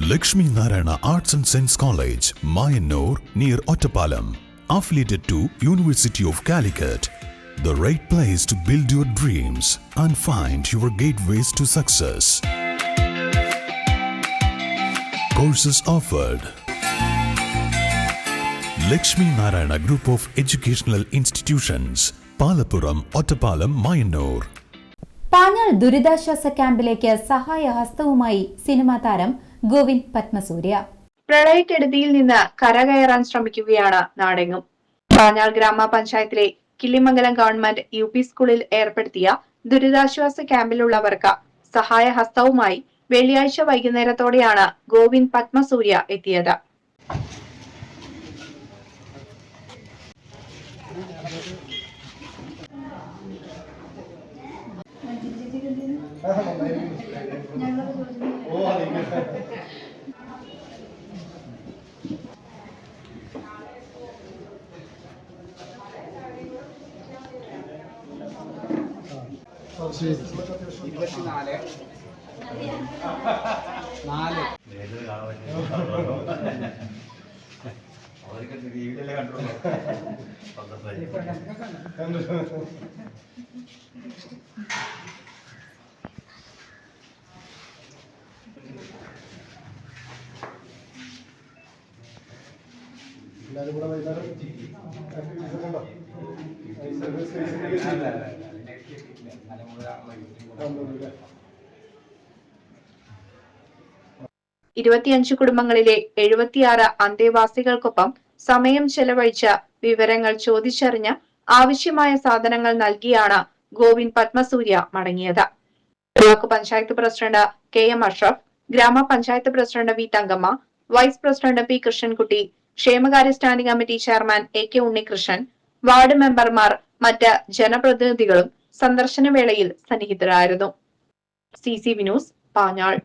Lakshmi Narayana Arts and Science College, Mayanur, near Ottapalam. Affiliated to University of Calicut. The right place to build your dreams and find your gateways to success. Courses offered. Lakshmi Narayana Group of Educational Institutions, Palapuram, Ottapalam, Mayanur. Panjal ദുരിതാശ്വാസ ക്യാമ്പിലേക്ക് സഹായഹസ്തവുമായി cinema താരം ഗോവിന്ദ് പത്മസൂര്യ. പ്രളയക്കെടുതിയിൽ നിന്ന് കരകയറാൻ ശ്രമിക്കുകയാണ് നാടെങ്ങും. പാഞ്ഞാൾ ഗ്രാമപഞ്ചായത്തിലെ Killimangalam government U P സ്കൂളിൽ ഏർപ്പെടുത്തിയ ദുരിതാശ്വാസ ക്യാമ്പിലുള്ളവർക്ക് സഹായഹസ്തവുമായി വെള്ളിയാഴ്ച വൈകുന്നേരത്തോടെയാണ് ഗോവിന്ദ് പത്മസൂര്യ എത്തിയത്. ഇരുപത്തിനാല് നാല് അവർക്ക് ടിവിയിലല്ലേ കണ്ടുള്ളൂ എല്ലാവരും കൂടെ വൈകുന്നേരം. ഇരുപത്തിയഞ്ച് കുടുംബങ്ങളിലെ എഴുപത്തിയാറ് അന്തേവാസികൾക്കൊപ്പം സമയം ചെലവഴിച്ച വിവരങ്ങൾ ചോദിച്ചറിഞ്ഞ് ആവശ്യമായ സാധനങ്ങൾ നൽകിയാണ് ഗോവിന്ദ് പത്മസൂര്യ മടങ്ങിയത്. Block panchayat president K M Ashraf ഗ്രാമപഞ്ചായത്ത് president V Thankamma vice president P Krishnankutty ക്ഷേമകാര്യ standing committee chairman A K Unnikrishnan ward മെമ്പർമാർ മറ്റ് ജനപ്രതിനിധികളും സന്ദർശന വേളയിൽ സന്നിഹിതരായിരുന്നു. C C Vinoos Panjal.